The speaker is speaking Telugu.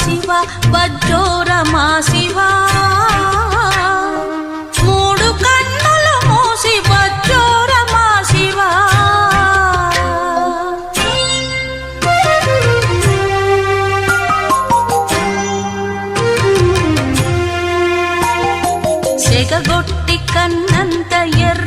శివ బజ్జోర మా శివ మూడు కన్నులు బజ్జోర మా శివ సెగగొట్టి కన్నంత ఎర్ర